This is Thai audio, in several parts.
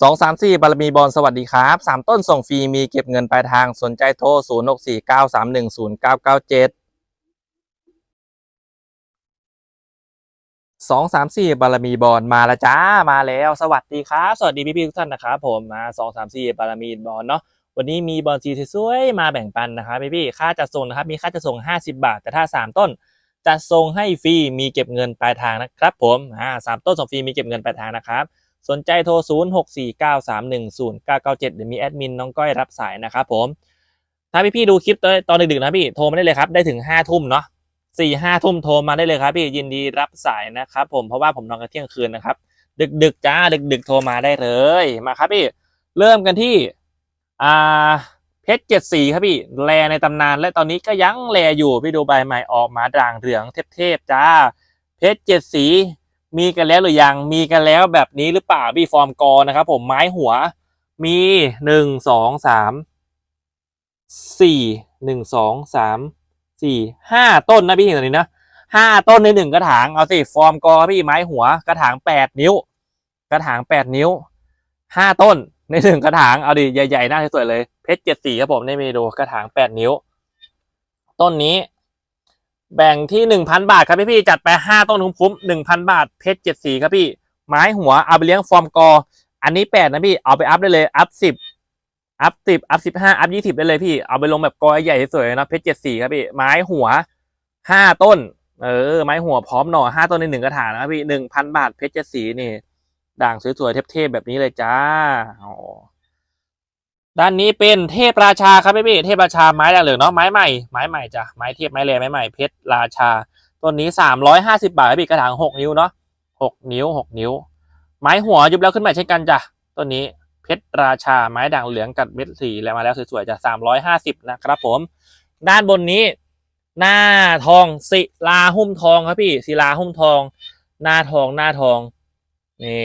สองสามสี่บารมีบอลสวัสดีครับสามต้นส่งฟรีมีเก็บเงินปลายทางสนใจโทรศูนย์หกสี่เก้าสามหนึ่งศูนย์เก้าเก้าเจ็ดสองสามสี่บารมีบอลมาแล้วจ้ามาแล้วสวัสดีครับ สวัสดีพี่ๆทุกท่านนะครับผมมาสองสามสี่บารมีบอลเนาะวันนี้มีบอลสีสวยๆมาแบ่งปันนะครับพี่ๆค่าจัดส่งนะครับมีค่าจัดส่งห้าสิบาท แต่ถ้าสามต้นจะส่งให้ฟรีมีเก็บเงินปลายทางนะครับผมอ่าสามต้นส่งฟรีมีเก็บเงินปลายทางนะครับ สนใจโทร 0 6 4 9 3 1 0 9 9 7 เดี๋ยวมีแอดมินน้องก้อยรับสายนะครับผม ถ้าพี่ๆดูคลิปตอนดึกๆนะพี่โทรมาได้เลยครับ ได้ถึง5ทุ่มเนาะสี่ห้าทุ่มโทรมาได้เลยครับพี่ยินดีรับสายนะครับผมเพราะว่าผมนอนกันเที่ยงคืนนะครับ ดึกๆจ้าดึกๆ โทรมาได้เลยมาครับพี่เริ่มกันที่อ่าเพชรเจ็ดสีครับพี่แลในตำนาน และตอนนี้ก็ยังแลอยู่พี่ดูใบใหม่ออกมาด่างเหลืองเทพๆจ้า เพชรเจ็ดสี มีกันแล้วหรือยัง มีกันแล้วแบบนี้หรือเปล่าพี่ฟอร์มกอนะครับผมไม้หัว มีหนึ่งสองสามสี่หนึ่งสองสามสี่ห้าต้นนะพี่เห็นตรงนี้นะห้าต้นในหนึ่งกระถางเอาสิฟอร์มกอพี่ไม้หัวกระถางแปดนิ้ว กระถางแปดนิ้วห้าต้นในหนึ่งกระถางเอาดิใหญ่ๆหน้าสวยเลยเพชรเจ็ดสีครับผมได้เมดูกระถางแปดนิ้ว ต้นนี้ แบ่งที่หนึ่งพันบาทครับพี่พี่จัดไปห้าต้นคุ้มๆหนึ่งพันบาทเพชรเจ็ดสีครับพี่ ไม้หัวเอาไปเลี้ยงฟอร์มกอ อันนี้แปดนะพี่เอาไปอัพได้เลยอัพสิบอัพสิบอัพสิบห้าอัพยี่สิบได้เลยพี่เอาไปลงแบบกอใหญ่สวยๆนะเพชรเจ็ดสีครับพี่ไม้หัวห้าต้น เออ ไม้หัวพร้อมหน่อห้าต้นในหนึ่งกระถางนะพี่หนึ่งพันบาทเพชรเจ็ดสีนี่ ด่างสวยๆเทพๆแบบนี้เลยจ้าอ๋อ ด้านนี้เป็นเทพราชาครับพี่พี่เทพราชาไม้ด่างเหลืองเนาะไม้ใหม่ไม้ใหม่จ้ะไม้เทพไม้แรไม้ใหม่เพชรราชาต้นนี้สามร้อยห้าสิบาทพี่กระถางหกนิ้วเนาะหกนิ้วหกนิ้ว ไม้หัวยุบแล้วขึ้นใหม่เช่นกันจ้ะต้นนี้เพชรราชาไม้ด่างเหลืองกัดเม็ดสีแล้วมาแล้วสวยๆจ้ะสามร้อยห้าสิบนะครับผม ด้านบนนี้ หน้าทองศิลาหุ้มทองครับพี่ศิลาหุ้มทอง หน้าทองหน้าทองนี่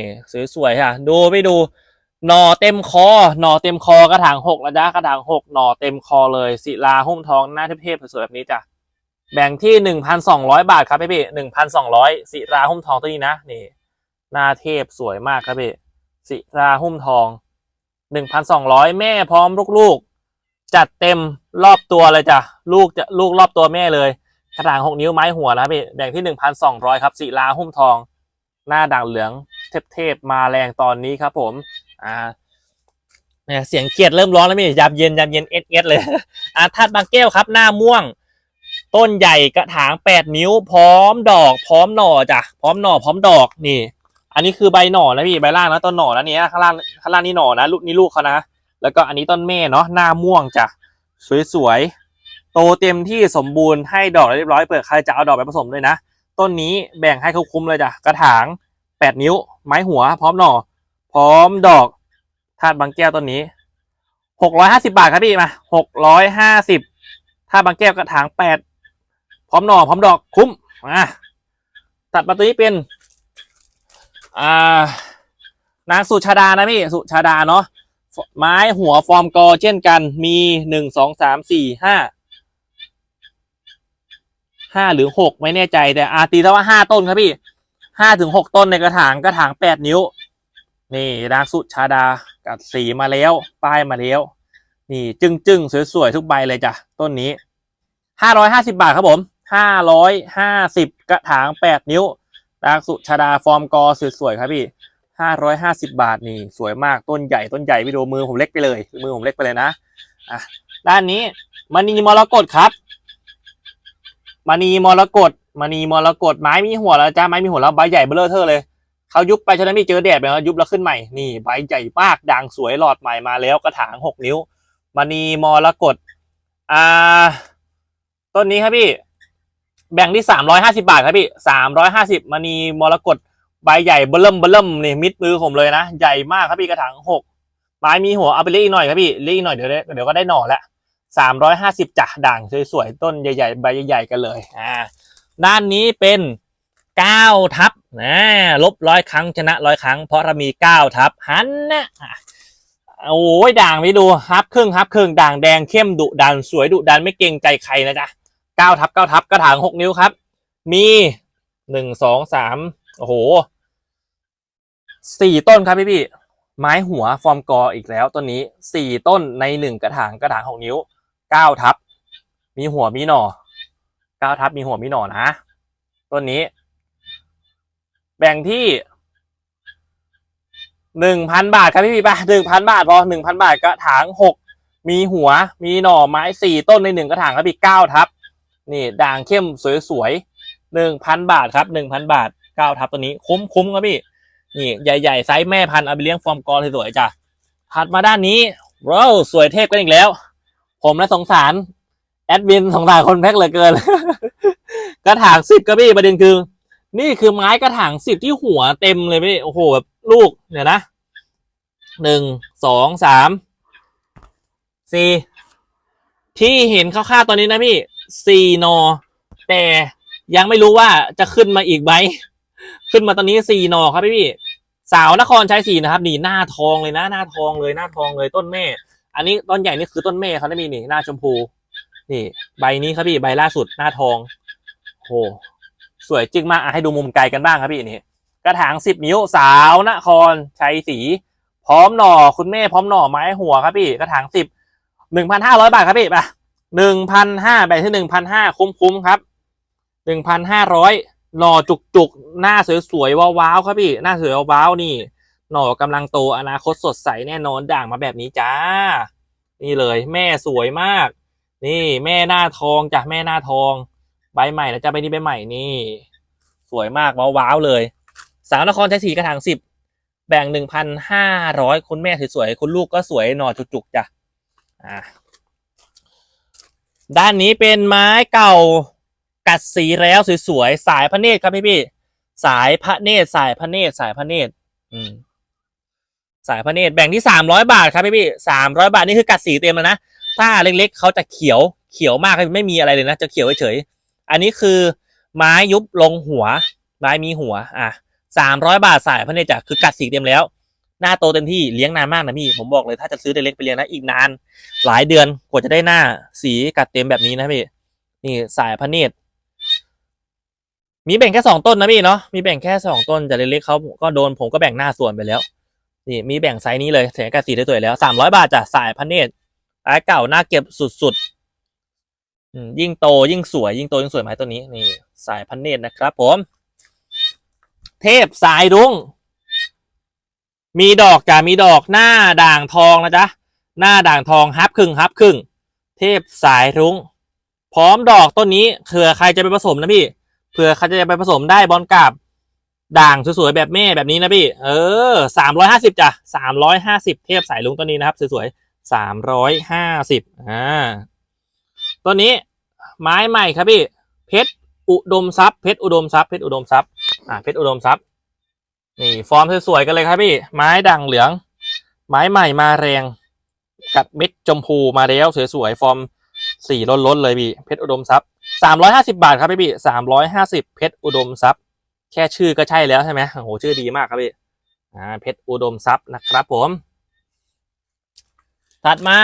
สวยๆค่ะ ดูไปดู หน่อเต็มคอ หน่อเต็มคอกระถางหกแล้วจ้ากระถางหกหน่อเต็มคอเลยศิลาหุ้มทองหน้าเทพๆสวยๆแบบนี้จ้ะแบ่งที่หนึ่งพันสองร้อยบาทครับพี่พี่หนึ่งพันสองร้อยศิลาหุ้มทองตัวนี้นะนี่หน้าเทพสวยมากครับพี่ศิราหุ้มทองหนึ่งพันสองร้อยแม่พร้อมลูกๆจัดเต็มรอบตัวเลยจ้ะลูกจะลูกรอบตัวแม่เลยกระถางหกนิ้วไม้หัวนะพี่แบ่งที่หนึ่งพันสองร้อยครับศิลาหุ้มทอง หน้าด่างเหลืองเทพๆมาแรงตอนนี้ครับผม อ่าเนี่ยเสียงเกียดเริ่มร้อนแล้วพี่ยามเย็นยามเย็นเอสเอสเลยอ่าทัดบางแก้วครับ หน้าม่วง ต้นใหญ่กระถางแปดนิ้ว พร้อมดอก พร้อมหน่อจ้ะพร้อมหน่อพร้อมดอกนี่ อันนี้คือใบหน่อนะพี่ใบล่างนะต้นหน่อนะเนี่ยข้างล่างข้างล่างนี่หน่อนะลูกนี่ลูกเขานะแล้วก็อันนี้ต้นแม่เนาะหน้าม่วงจ้ะสวยๆโตเต็มที่สมบูรณ์ให้ดอกเรียบร้อยเปิดใครจะเอาดอกไปผสมด้วยนะต้นนี้แบ่งให้เขาคุ้มเลยจ้ะกระถางแปดนิ้ว ไม้หัว พร้อมหน่อ พร้อมดอกธาตุบางแก้วต้นนี้หกร้อยห้าสิบาทครับพี่มาหกร้อยห้าสิบธาตุบางแก้วกระถางแปดพร้อมหน่อพร้อมดอกคุ้มมาตัดมาตัวนี้เป็นอ่านางสุชาดานะพี่สุชาดาเนาะไม้หัวฟอร์มกอเช่นกันมีหนึ่งสองสามสี่ห้าห้าหรือหกไม่แน่ใจแต่อาตีแล้วว่าห้าต้นครับพี่ห้าถึงหกต้นในกระถางกระถางแปดนิ้ว นี่นางสุชาดากัดสีมาแล้ว ป้ายมาแล้ว นี่จึงจึงสวยๆ ทุกใบเลยจ้ะ ต้นนี้ห้าร้อยห้าสิบาทครับผมห้าร้อยห้าสิบกระถางแปดนิ้วนางสุชาดาฟอร์มกอสวยๆครับพี่ห้าร้อยห้าสิบาทนี่สวยมากต้นใหญ่ต้นใหญ่ไปดูมือผมเล็กไปเลย มือผมเล็กไปเลยนะอะด้านนี้มณีมรกตครับมณีมรกตมณีมรกตไม้มีหัวแล้วจ้าไม้มีหัวแล้วใบใหญ่เบ้อเร่อเทอเลย เขายุบไปฉะนั้นมีเจอแดดไปแล้วยุบแล้วขึ้นใหม่นี่ใบใหญ่มากด่างสวยหลอดใหม่มาแล้วกระถางหกนิ้วมณีมรกตอ่าต้นนี้ครับพี่ แบ่งที่สามร้อยห้าสิบาทครับพี่สามร้อยห้าสิบมณีมรกตใบใหญ่เบิ่มเบิ่มนี่มิดมือผมเลยนะใหญ่มากครับพี่กระถางหกไม้มีหัวเอาไปเลี้ยอีกหน่อยครับพี่เลี้ยอีกหน่อยเดี๋ยวได้เดี๋ยวก็ได้หน่อละสามร้อยห้าสิบจ้ะด่างสวยๆต้นใหญ่ๆใบใหญ่ๆกันเลยอ่าด้านนี้เป็น เก้าทับนะลบร้อยครั้งชนะร้อยครั้ง เพราะเรามีเก้าทับหันนะโอ้ยด่างไปดูฮับครึ่งฮับครึ่งด่างแดงเข้มดุดันสวยดุดันไม่เกรงใจใครนะจ๊ะเก้าทับเก้าทับกระถางหกนิ้วครับ มีหนึ่งสองสามโอ้โหสี่ต้นครับพี่พี่ไม้หัวฟอร์มกออีกแล้วต้นนี้สี่ต้นในหนึ่งกระถางกระถางหกนิ้วเก้าทับ มีหัวมีหน่อเก้าทับมีหัวมีหน่อนะต้นนี้ แบ่งที่หนึ่งพันบาทครับพี่พี่ป่ะหนึ่งพันบาทพอหนึ่งพันบาทกระถางหกมีหัว มีหน่อไม้สี่ต้นในหนึ่งกระถางครับพี่เก้าทับ นี่ด่างเข้มสวยๆหนึ่งพันบาทครับหนึ่งพันบาทเก้าทับตัวนี้คุ้มคุ้มครับพี่ นี่ใหญ่ๆไซส์แม่พันธุ์เอาไปเลี้ยงฟอร์มกอสวยๆจ้ะถัดมาด้านนี้ว้าวสวยเทพกันอีกแล้ว ผมและสงสารแอดมินสงสารคนแพ็คเหลือเกิน กระถางสิบกระบี่ประเด็นคือ นี่คือไม้กระถางสิบที่หัวเต็มเลยพี่โอ้โหแบบลูกเนี่ยนะหนึ่งสองสามสี่ที่เห็นคร่าวๆตอนนี้นะพี่สี่นอ แต่ยังไม่รู้ว่าจะขึ้นมาอีกไหมขึ้นมาตอนนี้สี่นอครับพี่พี่สาวนครชัยศรีนะครับนี่หน้าทองเลยนะ หน้าทองเลยหน้าทองเลยต้นแม่ อันนี้ต้นใหญ่นี่คือต้นแม่เขาได้มีนี่หน้าชมพู นี่ ใบนี้ครับพี่ใบล่าสุดหน้าทองโห สวยจึงมากให้ดูมุมไกลกันบ้างครับพี่นี่กระถางสิบนิ้วสาวนครชัยศรีพร้อมหน่อคุณแม่พร้อมหน่อไม้หัวครับพี่กระถางสิบหนึ่งพันห้าร้อยบาทครับพี่ไปหนึ่งพันห้าใบที่หนึ่งพันห้าคุ้มๆครับหนึ่งพันห้าร้อยหน่อจุกๆหน้าสวยๆว้าวๆครับพี่หน้าสวยว้าวๆนี่ หน่อกำลังโตอนาคตสดใสแน่นอนด่างมาแบบนี้จ้า นี่เลย แม่สวยมาก นี่แม่หน้าทองจ้ะแม่หน้าทอง บใหม่นะจ้ะใบนี้ใบใหม่นี่ สวยมากว้าวๆเลย สาวนครใชัยศรีกระถางสิบแบ่งหนึ่งพันห้าร้อยคุณแม่สวยๆคุณลูกก็สวยหน่อจุกๆจ้ะอ่าด้านนี้เป็นไม้เก่ากัดสีแล้วสวยๆสายพระเนตรครับพี่พี่สายพระเนตรสายพระเนตรสายพระเนตรอืมสายพระเนตรแบ่งที่สามร้อยบาทครับพี่พี่สามร้อยบาทนี่คือกัดสีเต็มแล้วนะถ้าเล็กๆเขาจะเขียวเขียวมากไม่มีอะไรเลยนะจะเขียวเฉยๆ อันนี้คือไม้ยุบลงหัว ไม้มีหัวอะสามร้อยบาทสายพระเนตรคือกัดสีเต็มแล้ว หน้าโตเต็มที่เลี้ยงนานมากนะพี่ ผมบอกเลยถ้าจะซื้อเล็กไปเลี้ยงนะอีกนาน หลายเดือนกว่าจะได้หน้าสีกัดเต็มแบบนี้นะพี่นี่สายพระเนตรมีแบ่งแค่สองต้นนะพี่เนาะมีแบ่งแค่สองต้นแต่เล็กๆเขาก็โดนผมก็แบ่งหน้าส่วนไปแล้วนี่มีแบ่งไซส์นี้เลยแสงกระสีได้ตัวแล้วสามร้อยบาทจากสายพันเนตรร้ายเก่าหน้าเก็บสุดๆ ยิ่งโตยิ่งสวย ยิ่งโตยิ่งสวยไม้ตัวนี้นี่สายพันเนตรนะครับ ผม เทพสายรุ้งมีดอกจ้ะมีดอกหน้าด่างทองนะจ๊ะหน้าด่างทองฮับครึ่งฮับครึ่ง เทพสายรุ้งพร้อมดอกต้นนี้เผื่อใครจะไปผสมนะพี่เผื่อใครจะไปผสมได้บอลกาบด่างสวยๆแบบแม่แบบนี้นะพี่ เออสามร้อยห้าสิบจ้ะสามร้อยห้าสิบเทพสายลุงตัวนี้นะครับสวยๆสามร้อยห้าสิบอ่า ตัวนี้ไม้ใหม่ครับพี่ เพชรอุดมทรัพย์เพชรอุดมทรัพย์เพชรอุดมทรัพย์อ่าเพชรอุดมทรัพย์นี่ฟอร์มสวยๆกันเลยครับพี่ ไม้ด่างเหลือง ไม้ใหม่มาแรง กัดเม็ดชมพูมาแล้วสวยๆฟอร์มสีล้นๆเลยพี่เพชรอุดมทรัพย์สามร้อยห้าสิบาทครับพี่พี่สามร้อยห้าสิบเพชรอุดมทรัพย์ แค่ชื่อก็ใช่แล้วใช่ไหมโอ้โหชื่อดีมากครับพี่อ่าเพชรอุดมทรัพย์นะครับผม ถัดมา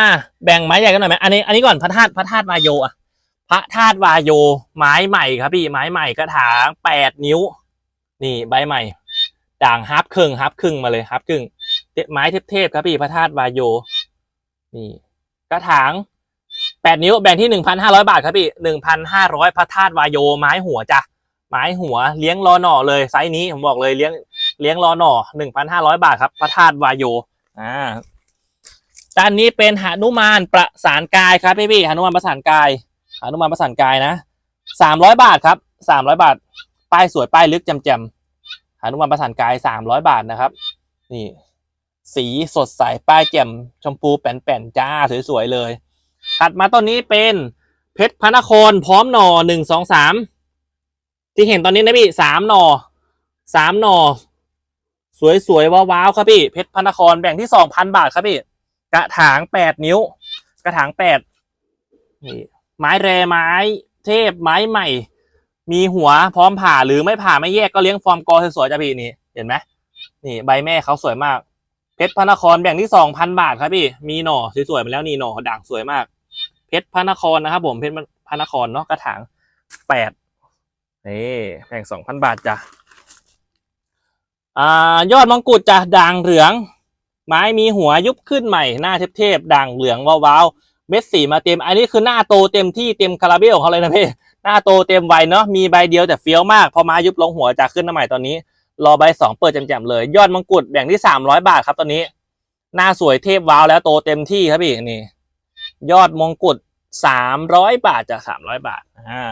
แบ่งไม้ใหญ่กันหน่อยไหมอันนี้อันนี้ก่อนพระธาตุพระธาตุวายโยอะพระธาตุวายโย ไม้ใหม่ครับพี่ไม้ใหม่กระถางแปดนิ้ว นี่ใบใหม่ ด่างฮับครึ่งฮับครึ่งมาเลยฮับครึ่งไม้เทพๆครับพี่พระธาตุวายโย นี่ กระถางแปดนิ้วแบ่งที่หนึ่งพันห้าร้อยบาทครับพี่หนึ่งพันห้าร้อยพระธาตุวายโย ไม้หัวจ้ะไม้หัวเลี้ยงรอหน่อเลยไซส์นี้ผมบอกเลยเลี้ยงเลี้ยงรอหน่อหนึ่งพันห้าร้อยบาทครับพระธาตุวายโยอ่า ด้านนี้เป็นหานุมานประสานกายครับพี่พี่หานุมานประสานกายหานุมานประสานกายนะสามร้อยบาทครับสามร้อยบาท ป้ายสวยป้ายลึกแจ่มๆหนุมานประสานกายสามร้อยบาทนะครับ นี่ สีสดใสป้ายแจ่มชมพูแป่นๆจ้าสวยๆเลย ถัดมาต้นนี้เป็นเพชรพระนครพร้อมหน่อหนึ่งสองสามที่เห็นตอนนี้นะพี่สามหน่อสามหน่อ สวยๆว้าวๆครับพี่เพชรพระนครแบ่งที่สองพันบาทครับพี่ กระถางแปดนิ้ว กระถางแปดนี่ไม้แรไม้ เทพไม้ใหม่ มีหัวพร้อมผ่าหรือไม่ผ่าไม่แยกก็เลี้ยงฟอร์มกอสวยๆจ้ะพี่นี่เห็นไหมนี่ใบแม่เขาสวยมาก เพชรพระนครแบ่งที่สองพันบาทครับพี่มีหน่อสวยๆมาแล้วนี่หน่อด่างสวยมาก เพชรพระนครนะครับ ผมเพชรพระนครเนาะกระถางแปดนี่แบ่งสองพันบาทจ้ะอ่ายอดมงกุฎจ้ะด่างเหลือง ไม้มีหัวยุบขึ้นใหม่หน้าเทพๆด่างเหลืองวาวเม็ดสีมาเต็ม อันนี้คือหน้าโตเต็มที่เต็มคาราเบลของเขาเลยนะพี่หน้าโตเต็มใบเนาะมีใบเดียวแต่เฟี้ยวมากพอไม้ยุบลงหัวจะขึ้นมาใหม่ตอนนี้ รอใบสองเปิดแจ่มๆเลย ยอดมงกุฎแบ่งที่สามร้อยบาทครับตอนนี้ หน้าสวยเทพว้าวแล้วโตเต็มที่ครับพี่นี่ ยอดมงกุฎสามร้อยบาทจากสามร้อยบาทอ่า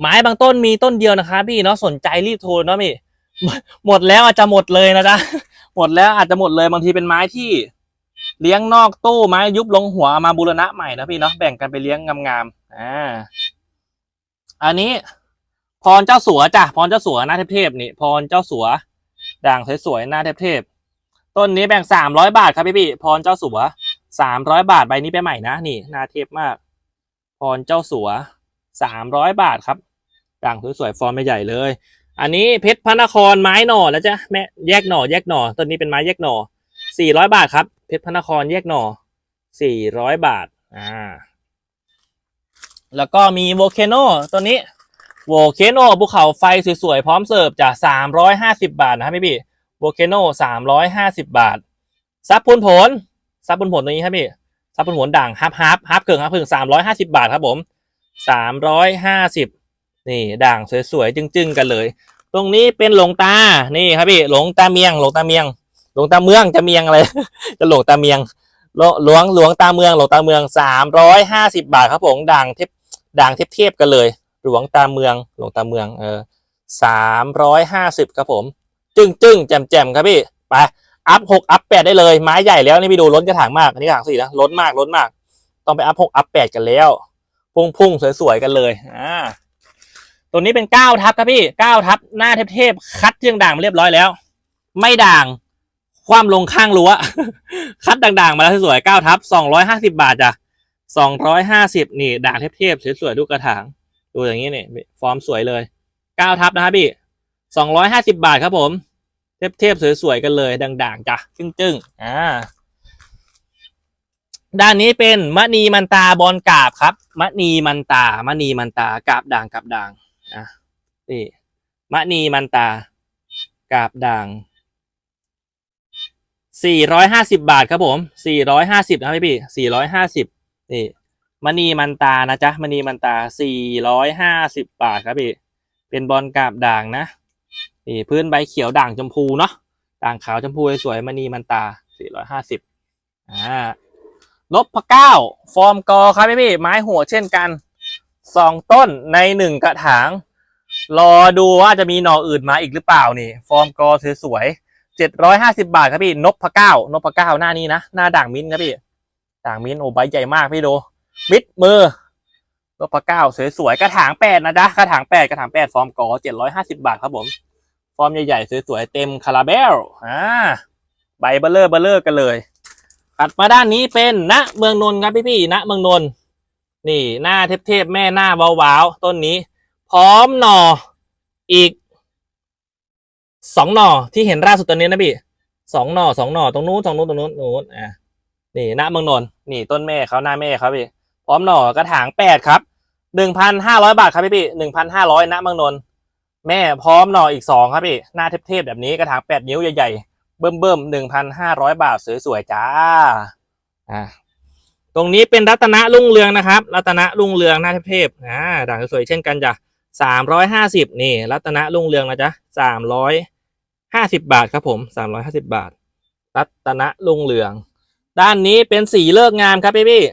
ไม้บางต้นมีต้นเดียวนะครับพี่เนาะสนใจรีบโทรเนาะพี่หมดแล้วอาจจะหมดเลยนะจ๊ะ หมดแล้วอาจจะหมดเลยบางทีเป็นไม้ที่เลี้ยงนอกตู้ไม้ยุบลงหัวมาบูรณะใหม่นะพี่เนาะแบ่งกันไปเลี้ยงงามๆอ่าอันนี้พรเจ้าสัวจ้ะพรเจ้าสัวหน้าเทพๆนี่พรเจ้าสัว ด่างสวยๆหน้าเทพๆต้นนี้แบ่งสามร้อยบาทครับพี่พี่พรเจ้าสัวสามร้อยบาทใบนี้ไปใหม่นะนี่หน้าเทพมาก พรเจ้าสัวสามร้อยบาทครับ ด่างสวยๆฟอร์มใหญ่เลย อันนี้เพชรพระนครไม้หน่อแล้วจ้ะแม่แยกหน่อแยกหน่อต้นนี้เป็นไม้แยกหน่อสี่ร้อยบาทครับ เพชรพระนครแยกหน่อสี่ร้อยบาทอ่าแล้วก็มีโวเคโนตัวนี้โวเคโนภูเขาไฟสวยๆ พร้อมเสิร์ฟจากสามร้อยห้าสิบาทนะครับพี่พี่โวเคโนสามร้อยห้าสิบาท ซับปุนผล ซับปุนผลตัวนี้ครับพี่ ซับปุนผลด่างฮับฮับฮับเกิงฮับเกิงสามร้อยห้าสิบาทครับผมสามร้อยห้าสิบ นี่ด่างสวยๆจึ้งๆกันเลย ตรงนี้เป็นหลวงตา นี่ครับพี่หลวงตาเมียงหลวงตาเมียงหลวงตาเมืองจะเมียงอะไรจะหลวงตาเมียงหลวหลวงหลวงตาเมืองหลวงตาเมืองสามร้อยห้าสิบาทครับผมด่างเทพด่างเทียบกันเลย หลวงตาเมืองหลวงตาเมืองเออสามร้อยห้าสิบครับผม จึ้งจึ้งๆแจ่มแจ่มๆครับพี่ไปอัพหกอัพแปดได้เลยไม้ใหญ่แล้วนี่พี่ดูล้นกระถางมากอันนี้กระถางสี่นะล้นมากล้นมาก ต้องไปอัพหกอัพแปดกันแล้ว พุ่งพุ่งๆสวยๆกันเลยอ่า ตัวนี้เป็นเก้าทับครับพี่เก้าทับหน้าเทพๆคัดเชียงด่างมาเรียบร้อยแล้ว ไม่ด่าง ความลงข้างรั้วคัดด่างๆมาแล้วสวยๆเก้าทับสองร้อยห้าสิบาทจ้ะสองร้อยห้าสิบนี่ด่างเทพๆสวยๆดูกระถางดูอย่างนี้นี่ฟอร์มสวยเลยเก้าทับนะครับพี่สองร้อยห้าสิบาทครับผมเทพๆสวยๆกันเลยด่างๆจ้ะจึ้งๆอ่าด้านนี้เป็นมณีมันตาบอลกาบครับมณีมันตามณีมันตากาบด่างกาบด่าง อะนี่มณีมันตากาบด่างสี่ร้อยห้าสิบาทครับผมสี่ร้อยห้าสิบนะครับพี่สี่ร้อยห้าสิบนี่มณีมันตานะจ๊ะมณีมันตาสี่ร้อยห้าสิบบาทครับพี่ เป็นบอลกาบด่างนะนี่พื้นใบเขียวด่างชมพูเนาะด่างขาวชมพูสวยมณีมันตาสี่ร้อยห้าสิบอ่านพเก้า ฟอร์มกอครับพี่พี่ไม้หัวเช่นกันสองต้นในหนึ่งกระถาง รอดูว่าจะมีหน่ออื่นมาอีกหรือเปล่านี่ ฟอร์มกอสวยๆเจ็ดร้อยห้าสิบาทครับพี่นพะเก้านพะเก้าหน้านี้นะหน้าด่างมิ้นครับพี่ด่างมิ้นโอ้ใบใหญ่มากพี่ดูมิดมือนพะเก้าสวยๆกระถางแปดนะจ๊ะกระถางแปดกระถางแปดฟอร์มกอเจ็ดร้อยห้าสิบาทครับผมฟอร์มใหญ่ๆสวยๆเต็มคาราเบลอ่าใบเบลเลอร์เบลเลอร์กันเลยถัดมาด้านนี้เป็นณเมืองนนท์ครับพี่พี่ๆณเมืองนนท์นี่หน้าเทพๆแม่หน้าเบาๆต้นนี้ พร้อมหน่ออีกสองหน่อที่เห็นล่าสุดตอนนี้นะพี่สองหน่อสองหน่อตรงนู้นตรงนู้นตรงนู้นนู้นอะนี่ณเมืองนนท์นี่ต้นแม่เขาหน้าแม่เขาพี่พร้อมหน่อกระถางแปดครับหนึ่งพันห้าร้อยบาทครับพี่พี่หนึ่งพันห้าร้อยณเมืองนนท์แม่พร้อมหน่ออีกสองครับพี่หน้าเทพๆแบบนี้กระถางแปดนิ้วใหญ่ๆเบิ่มเบิ่มหนึ่งพันห้าร้อยบาทสวยๆจ้าอ่าตรงนี้เป็นรัตนะรุ่งเรืองนะครับ รัตนะรุ่งเรืองหน้าเทพๆอ่าด่างสวยๆเช่นกันจ้ะ สามร้อยห้าสิบนี่ รัตนรุ่งเรืองนะจ๊ะสามร้อยห้าสิบบาทครับผมสามร้อยห้าสิบบาท รัตนรุ่งเรือง ด้านนี้เป็นสีเลิกงามครับพี่พี่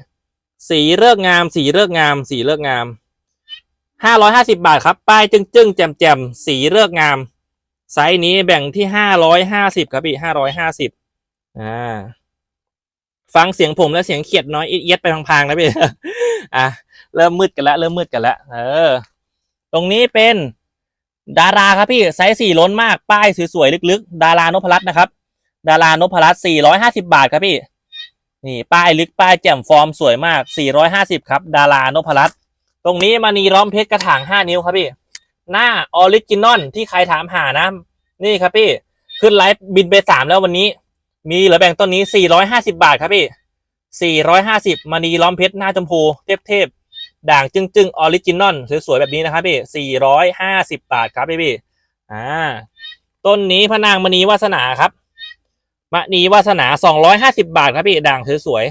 สีเลิกงาม สีเลิกงาม สีเลิกงามห้าร้อยห้าสิบาทครับ ป้ายจึ้งๆแจ่มสีเลิกงาม ไซส์นี้แบ่งที่ห้าร้อยห้าสิบครับพี่ห้าร้อยห้าสิบอ่าฟังเสียงผมและเสียงเขียดน้อยเอียดไปพางๆนะพี่อะเริ่มมืดกันแล้วเริ่มมืดกันแล้วเออ ตรงนี้เป็นดาราครับพี่ไซส์สี่ล้นมากป้ายสวยๆลึกๆ ดารานพรัตน์นะครับ ดารานพรัตน์สี่ร้อยห้าสิบาทครับพี่ นี่ป้ายลึกป้ายแจ่มฟอร์มสวยมากสี่ร้อยห้าสิบครับ ดารานพรัตน์ตรงนี้มานีล้อมเพชรกระถางห้านิ้วครับพี่ หน้าออริจินอลที่ใครถามหานะ นี่ครับพี่ ขึ้นไลฟ์บินไปสามแล้ววันนี้ มีเหลือแบ่งต้นนี้450บาทครับพี่450มานีล้อมเพชรหน้าชมพูเทพเทพๆ ด่างจึ้งจึงออริจินอลสวยๆแบบนี้นะครับพี่450บาทครับพี่พี่อ่าต้นนี้พระนางมณีวาสนาครับมณีวาสนาสองร้อยห้าสิบาทครับพี่ด่างสวย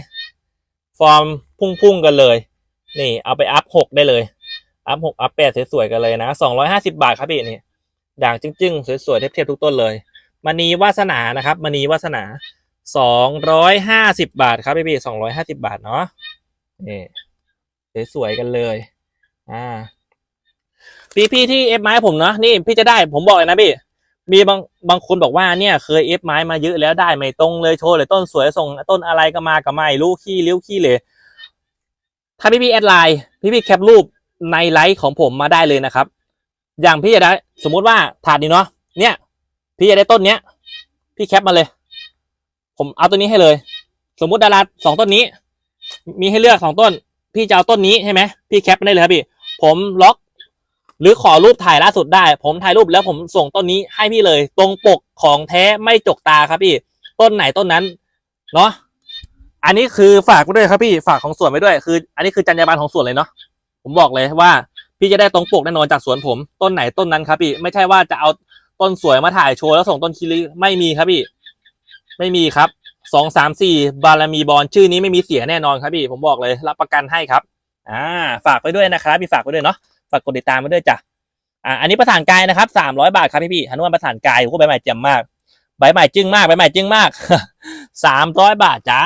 ๆฟอร์มพุ่งๆกันเลย นี่เอาไปอัพหกได้เลยอัพหกอัพแปดสวยๆกันเลยนะสองร้อยห้าสิบาทครับพี่นี่ด่างจึ้งๆสวยๆเทียบๆทุกต้นเลยมณีวาสนานะครับมณีวาสนาสองร้อยห้าสิบาทครับพี่พี่สองร้อยห้าสิบาทเนาะนี่ สวยๆกันเลย อ่า พี่พี่ที่เอฟไม้ผมเนาะนี่พี่จะได้ผมบอกเลยนะพี่มีบางบางคนบอกว่าเนี่ยเคยเอฟไม้มาเยอะแล้วได้ไม่ตรงเลยโชว์เลยต้นสวยส่ง ต้นอะไรก็มาก็ไม่รู้ขี้เลี้ยวขี้เลย ถ้าพี่พี่แอดไลน์พี่พี่แคปรูปในไลฟ์ของผมมาได้เลยนะครับ อย่างพี่จะได้ สมมุติว่าถาดนี้เนาะเนี่ย พี่จะได้ต้นเนี้ย พี่แคปมาเลย ผมเอาตัวนี้ให้เลย สมมุติดาราสองต้นนี้ มีให้เลือกสองต้น พี่จะเอาต้นนี้ใช่ไหมพี่แคปมาได้เลยครับพี่ผมล็อก หรือขอรูปถ่ายล่าสุดได้ ผมถ่ายรูปแล้วผมส่งต้นนี้ให้พี่เลย ตรงปกของแท้ไม่จกตาครับพี่ ต้นไหนต้นนั้นเนาะอันนี้คือฝากไว้ด้วยครับพี่ฝากของสวนไว้ด้วยคือ อันนี้คือจรรยาบรรณของสวนเลยเนาะผมบอกเลยว่า พี่จะได้ตรงปกแน่นอนจากสวนผม ต้นไหนต้นนั้นครับพี่ ไม่ใช่ว่าจะเอาต้นสวยมาถ่ายโชว์แล้วส่งต้นคิริไม่มีครับพี่ ไม่มีครับ สองสามสี่บารมีบอลชื่อนี้ไม่มีเสียแน่นอนครับพี่ผมบอกเลยรับประกันให้ครับอ่าฝากไว้ด้วยนะครับพี่ฝากไว้ด้วยเนาะฝากกดติดตามไว้ด้วยจ้ะอ่าอันนี้ประสานกายนะครับสามร้อยบาทครับพี่พี่ฮนุมานประสานกายโอ้ใบใหม่เจ๋มมากใบใหม่จึ้งมากใบใหม่จึ้งมากสามร้อยบาทจ้า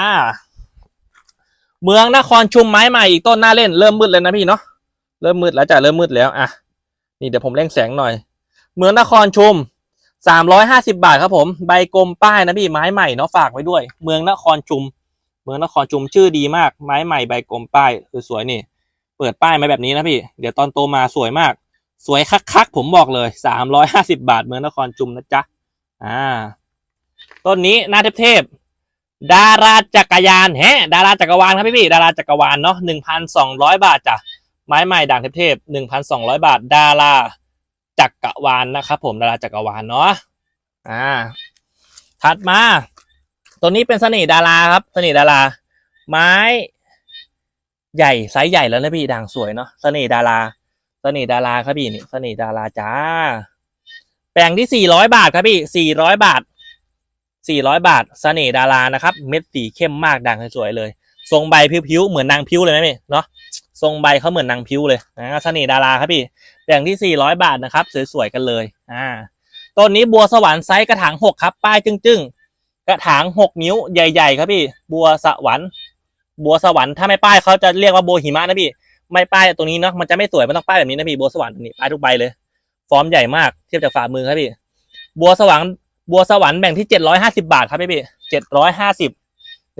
เมืองนครชุมไม้ใหม่อีกต้นหน้าเล่นเริ่มมืดเลยนะพี่เนาะเริ่มมืดแล้วจ้ะเริ่มมืดแล้วอะนี่เดี๋ยวผมเร่งแสงหน่อย เมืองนครชุม สามร้อยห้าสิบาทครับผม ใบกลมป้ายนะพี่ไม้ใหม่เนาะฝากไว้ด้วย เมืองนครชุม เมืองนครชุมชื่อดีมาก ไม้ใหม่ใบกลมป้ายสวยๆนี่ เปิดป้ายมาแบบนี้นะพี่ เดี๋ยวตอนโตมาสวยมาก สวยคักๆผมบอกเลยสามร้อยห้าสิบาท เมืองนครจุมนะจ๊ะ อ่า ต้นนี้หนาเทพๆดาราจักรยานแฮะดาราจักรวาลครับพี่พี่ดาราจักรวาลเนาะหนึ่งพันสองร้อยบาทจ้ะไม้ใหม่ด่างเทพๆหนึ่งพันสองร้อยบาท ดารา จักรวาลนะครับผมดาราจักรวาลเนาะอ่า ถัดมา ตัวนี้เป็นเสน่ห์ดาราครับ เสน่ห์ดารา ไม้ ใหญ่ไซส์ใหญ่แล้วนะพี่ด่างสวยเนาะเสน่ห์ดารา เสน่ห์ดาราครับพี่นี่เสน่ห์ดาราจ้า แปลงที่สี่ร้อยบาทครับพี่สี่ร้อยบาทสี่ร้อยบาทเสน่ห์ดารานะครับ เม็ดสีเข้มมากด่างสวยๆเลย ทรงใบพิ้วๆเหมือนนางพิ้วเลยไหมพี่เนาะ ทรงใบเขาเหมือนนางพิ้วเลยนะเสน่ห์ดาราครับพี่แปลงที่สี่ร้อยบาทนะครับ สวยๆกันเลยอ่าต้นนี้บัวสวรรค์ไซส์กระถางหกครับ ป้ายจึ้งๆ กระถางหกนิ้วใหญ่ ๆ ครับพี่ บัวสวรรค์บัวสวรรค์ถ้าไม่ป้ายเขาจะเรียกว่าบัวหิมะนะพี่ ไม่ป้ายตรงนี้เนาะมันจะไม่สวยมันต้องป้ายแบบนี้นะพี่บัวสวรรค์นี่ป้ายทุกใบเลย ฟอร์มใหญ่มากเทียบจากฝ่ามือครับพี่ บัวสวรรค์บัวสวรรค์แบ่งที่เจ็ดร้อยห้าสิบาทครับพี่พี่เจ็ดร้อยห้าสิบ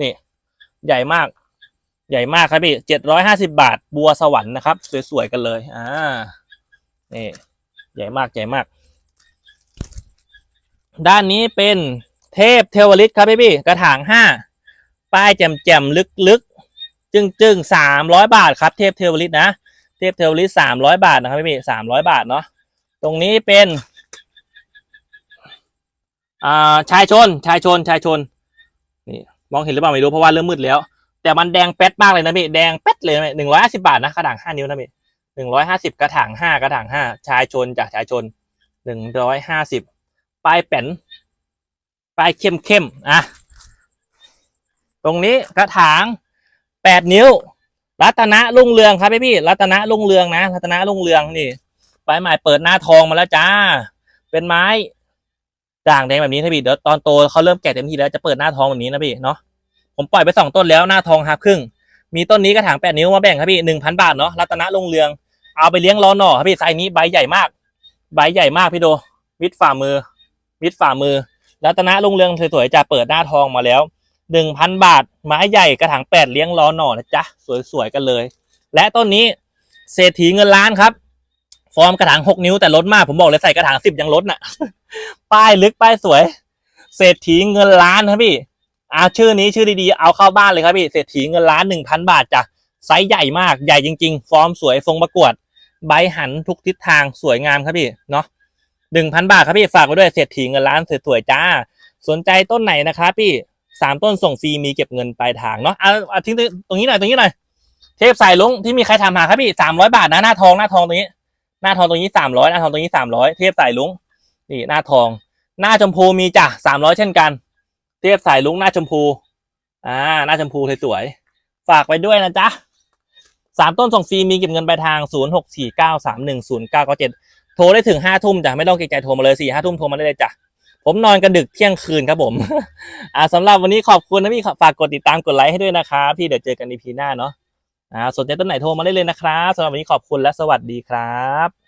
นี่ใหญ่มาก ใหญ่มากครับพี่เจ็ดร้อยห้าสิบาท บัวสวรรค์นะครับ สวยๆกันเลย อ่า นี่ ใหญ่มากใหญ่มาก ด้านนี้เป็นเทพเทวฤทธิ์ครับพี่พี่กระถางห้า ป้ายแจ่มๆลึกๆ จึ้งจึงสามร้อยบาทครับ เทพเทวฤทธิ์นะ เทพเทวฤทธิ์สามร้อยบาทนะครับพี่พี่สามร้อยบาทเนาะ ตรงนี้เป็นอ่าชายชน ชายชน ชายชน นี่ มองเห็นหรือเปล่าไม่รู้เพราะว่าเริ่มมืดแล้ว แต่มันแดงแป๊ดมากเลยนะพี่แดงแป๊ดเลยหนึ่งร้อยห้าสิบาทนะกระถางห้านิ้วนะพี่หนึ่งร้อยห้าสิบกระถางห้ากระถางห้าชายชนจากชายชนหนึ่งร้อยห้าสิบปลายแป้นปลายเข้มเข้มอะตรงนี้กระถางแปดนิ้ว รัตนะรุ่งเรืองครับพี่พี่รัตนะรุ่งเรืองนะ รัตนะรุ่งเรืองนี่ใบใหม่เปิดหน้าทองมาแล้วจ้า เป็นไม้ด่างแดงแบบนี้นะพี่เดี๋ยวตอนโตเขาเริ่มแก่เต็มที่แล้วจะเปิดหน้าทองแบบนี้นะพี่เนาะ ผมปล่อยไปสองต้นแล้วหน้าทองหักครึ่ง มีต้นนี้กระถางแปดนิ้วมาแบ่งครับพี่หนึ่งพันบาทเนาะรัตนะรุ่งเรือง เอาไปเลี้ยงล้อหน่อครับพี่ไซส์นี้ใบใหญ่มาก ใบใหญ่มากพี่ดูมิดฝ่ามือ มิดฝ่ามือ รัตนะรุ่งเรืองสวยๆจะเปิดหน้าทองมาแล้วหนึ่งพันบาท ไม้ใหญ่กระถางแปดเลี้ยงล้อหน่อนะจ๊ะสวยๆกันเลย และต้นนี้เศรษฐีเงินล้านครับฟอร์มกระถางหกนิ้วแต่ลดมากผมบอกเลยใส่กระถางสิบยังลดน่ะ ป้ายลึกป้ายสวย เศรษฐีเงินล้านครับพี่ อาชื่อนี้ชื่อดีๆ เอาเข้าบ้านเลยครับพี่เศรษฐีเงินล้านหนึ่งพันบาทจ้ะไซส์ใหญ่มากใหญ่จริง ๆ ฟอร์มสวยทรงประกวด ใบหันทุกทิศทางสวยงามครับพี่เนาะหนึ่งพันบาทครับพี่ฝากไว้ด้วยเศรษฐีเงินล้านสวยๆจ้า สนใจต้นไหนนะครับพี่สามต้นส่งฟรีมีเก็บเงินปลายทางเนาะเอาเอาทิ้งตรงนี้หน่อยตรงนี้หน่อยเทพสายลุงที่มีใครถามหาครับพี่สามร้อยบาทนะหน้าทองหน้าทองตรงนี้หน้าทองตรงนี้สามร้อยหน้าทองตรงนี้สามร้อยเทพสายลุงนี่หน้าทอง หน้าชมพูมีจ้ะสามร้อยเช่นกัน เทพสายลุงหน้าชมพู อ่า หน้าชมพูสวยๆฝากไว้ด้วยนะจ๊ะสามต้นส่งฟรีมีเก็บเงินปลายทางศูนย์หกสี่เก้าสามหนึ่งศูนย์เก้าเก้าเจ็ดโทรได้ถึงห้าทุ่มจ้ะไม่ต้องเกรงใจโทรมาเลยสี่ห้าทุ่มโทรมาได้เลยจ้ะผมนอนกันดึกเที่ยงคืนครับผม อ่าสำหรับวันนี้ขอบคุณนะพี่ฝากกดติดตามกดไลค์ให้ด้วยนะครับพี่เดี๋ยวเจอกันในพีหน้าเนาะอ่าสนใจต้นไหนโทรมาได้เลยนะครับสำหรับวันนี้ขอบคุณและสวัสดีครับ